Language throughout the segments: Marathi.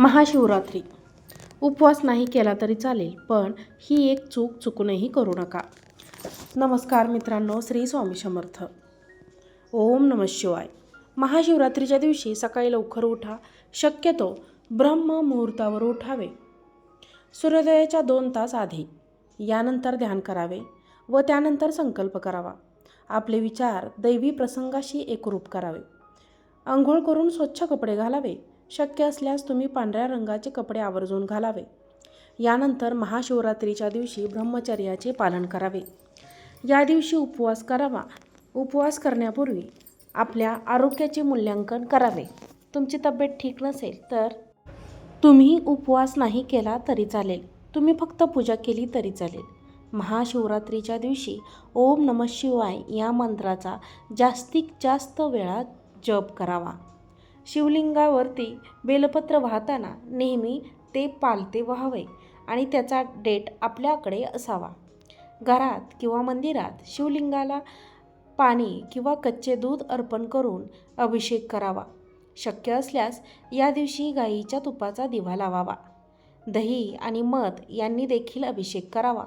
महाशिवरात्री. उपवास नाही केला तरी चालेल पण ही एक चूक चुकूनही करू नका. नमस्कार मित्रांनो श्री स्वामी समर्थ. ओम नम शिवाय. महाशिवरात्रीच्या दिवशी सकाळी लवकर उठा शक्यतो ब्रह्म मुहूर्तावर उठावे. सूर्योदयाच्या दोन तास आधी यानंतर ध्यान करावे व त्यानंतर संकल्प करावा. आपले विचार दैवी प्रसंगाशी एकरूप करावे. आंघोळ करून स्वच्छ कपडे घालावे शक्य असल्यास तुम्ही पांढऱ्या रंगाचे कपडे आवर्जून घालावे. यानंतर महाशिवरात्रीच्या दिवशी ब्रह्मचर्याचे पालन करावे. या दिवशी उपवास करावा. उपवास करण्यापूर्वी आपल्या आरोग्याचे मूल्यांकन करावे. तुमची तब्येत ठीक नसेल तर तुम्ही उपवास नाही केला तरी चालेल. तुम्ही फक्त पूजा केली तरी चालेल. महाशिवरात्रीच्या दिवशी ओम नमः शिवाय या मंत्राचा जास्तीत जास्त वेळा जप करावा. शिवलिंगावरती बेलपत्र वाहताना नेहमी ते पालते व्हावे आणि त्याचा डेट आपल्याकडे असावा. घरात किंवा मंदिरात शिवलिंगाला पाणी किंवा कच्चे दूध अर्पण करून अभिषेक करावा. शक्य असल्यास या दिवशी गाईच्या तुपाचा दिवा लावावा. दही आणि मध यांनी देखील अभिषेक करावा.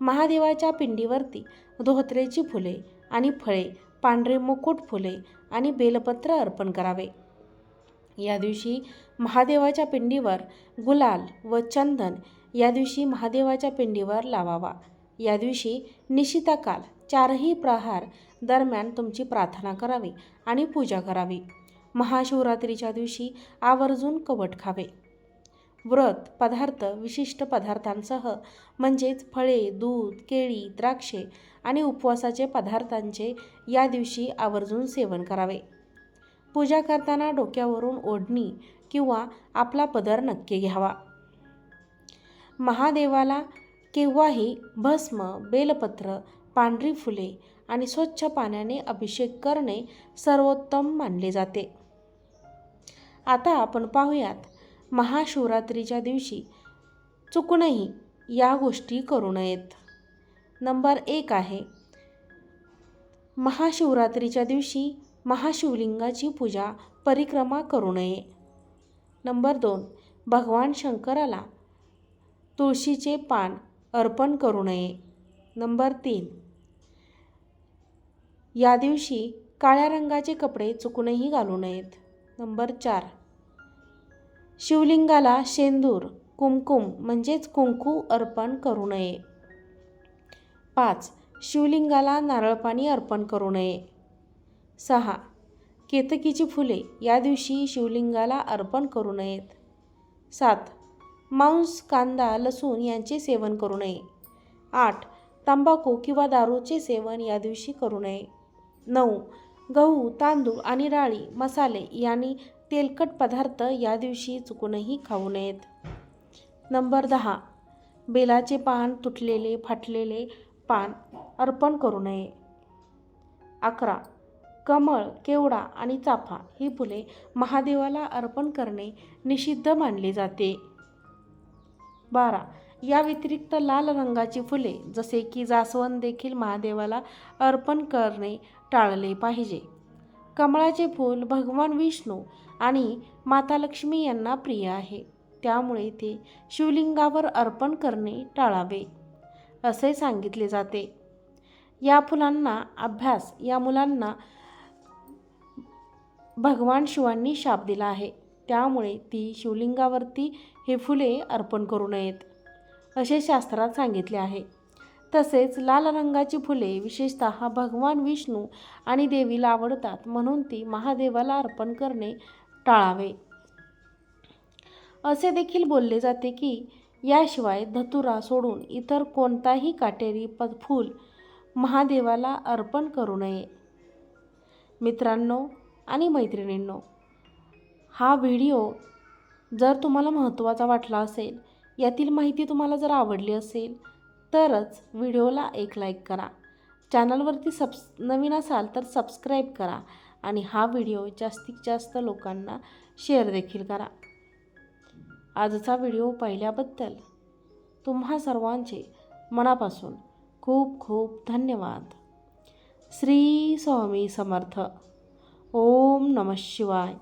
महादेवाच्या पिंडीवरती धोत्रेची फुले आणि फळे पांढरे मुकुट फुले आणि बेलपत्र अर्पण करावे. या दिवशी महादेवाच्या पिंडीवर गुलाल व चंदन या दिवशी महादेवाच्या पिंडीवर लावावा. या दिवशी निशिताकाल चारही प्रहार दरम्यान तुमची प्रार्थना करावी आणि पूजा करावी. महाशिवरात्रीच्या दिवशी आवर्जून कवट खावे. व्रत पदार्थ विशिष्ट पदार्थांसह म्हणजेच फळे दूध केळी द्राक्षे आणि उपवासाचे पदार्थांचे या दिवशी आवर्जून सेवन करावे. पूजा करताना डोक्यावरून ओढणी किंवा आपला पदर नक्की घ्यावा. महादेवाला केव्हाही भस्म बेलपत्र पांढरी फुले आणि स्वच्छ पाण्याने अभिषेक करणे सर्वोत्तम मानले जाते. आता आपण पाहूयात महाशिवरात्रीच्या दिवशी चुकूनही या गोष्टी करू नयेत. नंबर एक आहे महाशिवरात्रीच्या दिवशी महाशिवलिंगाची पूजा परिक्रमा करू नये. नंबर दोन. भगवान शंकराला तुळशीचे पान अर्पण करू नये. नंबर तीन. या दिवशी काळ्या रंगाचे कपडे चुकूनही घालू नयेत. नंबर चार. शिवलिंगाला शेंदूर कुमकुम म्हणजेच कुंकू अर्पण करू नये. पाच. शिवलिंगाला नारळ पाणी अर्पण करू नये. सहा. केतकीची फुले या दिवशी शिवलिंगाला अर्पण करू नयेत. सात. मांस कांदा लसूण यांचे सेवन करू नये. आठ. तंबाखू किंवा दारूचे सेवन या दिवशी करू नये. नऊ. गहू तांदूळ आणि डाळी मसाले यांनी तेलकट पदार्थ या दिवशी चुकूनही खाऊ नयेत. नंबर दहा. बेलाचे पान तुटलेले फाटलेले पान अर्पण करू नये. अकरा. कमळ केवडा आणि चाफा ही फुले महादेवाला अर्पण करणे निषिद्ध मानले जाते. बारा. या व्यतिरिक्त लाल रंगाची फुले जसे की जास्वंद देखील महादेवाला अर्पण करणे टाळले पाहिजे. कमळाचे फूल भगवान विष्णू आणि माता लक्ष्मी यांना प्रिय आहे. त्यामुळे ते शिवलिंगावर अर्पण करणे टाळावे असे सांगितले जाते. या फुलांना अभ्यास या मुलांना भगवान शिवांनी शाप दिला आहे. त्यामुळे ती शिवलिंगावरती हे फुले अर्पण करू नयेत असे शास्त्रात सांगितले आहे. तसेच लाल रंगाची फुले विशेषतः भगवान विष्णू आणि देवीला आवडतात म्हणून ती महादेवाला अर्पण करणे टाळावे. असे देखील बोलले जाते की याशिवाय धतुरा सोडून इतर कोणताही काटेरी पद फूल महादेवाला अर्पण करू नये. मित्रांनो आणि मैत्रिणींनो हा व्हिडिओ जर तुम्हाला महत्त्वाचा वाटला असेल यातील माहिती तुम्हाला जर आवडली असेल तरच व्हिडिओला एक लाईक करा. चॅनलवरती सबस नवीन असाल तर सबस्क्राईब करा आणि हा व्हिडिओ जास्तीत जास्त लोकांना शेअर देखील करा. आजचा व्हिडिओ पाहिल्याबद्दल तुम्हा सर्वांचे मनापासून खूप खूप धन्यवाद. श्री स्वामी समर्थ. ओम नम शिवाय।